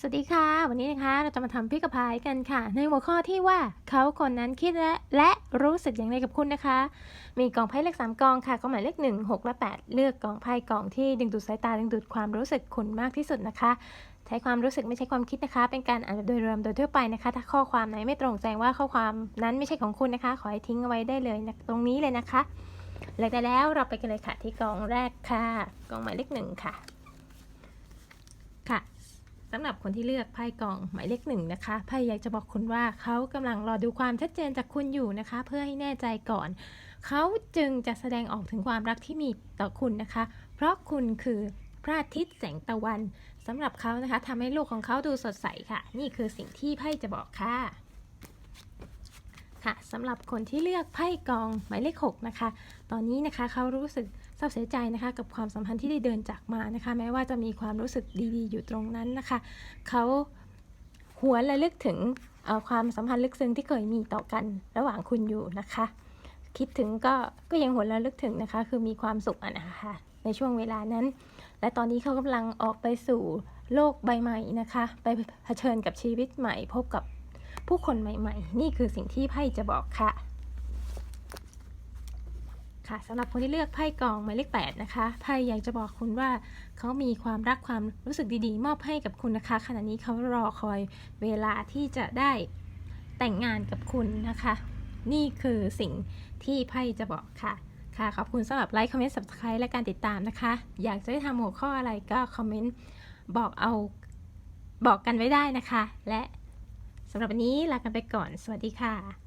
สวัสดีค่ะ วันนี้นะคะเราจะมาทำพิกพายกันค่ะ ในหัวข้อที่ว่าเขาคนนั้นคิดและและรู้สึกอย่างไรกับคุณนะคะ มีกองไพ่เลขสามกองค่ะก็หมายเลขหนึ่งหกและแปดเลือกกองไพ่กองที่ดึงดูดสายตาดึงดูดความรู้สึกคุณมากที่สุดนะคะ ใช้ความรู้สึกไม่ใช่ความคิดนะคะ เป็นการอ่านแบบโดยรวมโดยทั่วไปนะคะ ถ้าข้อความไหนไม่ตรงแสดงว่าข้อความนั้นไม่ใช่ของคุณนะคะ ขอให้ทิ้งเอาไว้ได้เลยนะตรงนี้เลยนะคะหลังจากแล้วเราไปกันเลยค่ะที่กองแรกค่ะกองหมายเลขหนึ่งค่ะค่ะำหรับคนที่เลือกไพ่กล่องหมายเลขหนึ่งนะคะไพ่อยากจะบอกคุณว่าเขากำลังรอดูความชัดเจนจากคุณอยู่นะคะ เพื่อให้แน่ใจก่อน เขาจึงจะแสดงออกถึงความรักที่มีต่อคุณนะคะ เพราะคุณคือพระอาทิตย์แสงตะวันสำหรับเขานะคะทำให้โลกของเขาดูสดใสค่ะ นี่คือสิ่งที่ไพ่จะบอกค่ะ ค่ะสำหรับคนที่เลือกไพ่กองหมายเลข6นะคะ ตอนนี้นะคะเขารู้สึกเศร้าเสียใจนะคะกับความสัมพันธ์ที่ได้เดินจากมานะคะ แม้ว่าจะมีความรู้สึกดีๆ อยู่ตรงนั้นนะคะเขาหวนระลึกถึงความสัมพันธ์ลึกซึ้งที่เคยมีต่อกันระหว่างคุณอยู่นะคะ คิดถึงก็ก็ยังหวนระลึกถึงนะคะ คือมีความสุขอะนะคะในช่วงเวลานั้น และตอนนี้เขากำลังออกไปสู่โลกใบใหม่นะคะ ไปเผชิญกับชีวิตใหม่พบกับ ผู้คนใหม่ ๆ นี่คือสิ่งที่ไพ่จะบอกค่ะ ค่ะสำหรับคนที่เลือกไพ่กองหมายเลข8นะคะไพ่อยากจะบอกคุณว่า เขามีความรักความรู้สึกดีๆ มอบให้กับคุณนะคะ ขณะนี้เขารอคอยเวลาที่จะได้แต่งงานกับคุณนะคะ นี่คือสิ่งที่ไพ่จะบอกค่ะค่ะขอบคุณสำหรับไลค์คอมเมนต์ subscribe และการติดตามนะคะ อยากจะให้ทำหัวข้ออะไรก็คอมเมนต์บอกเอาบอกกันไว้ได้นะคะ และำหรับวันนี้ลากันไปก่อน สวัสดีค่ะ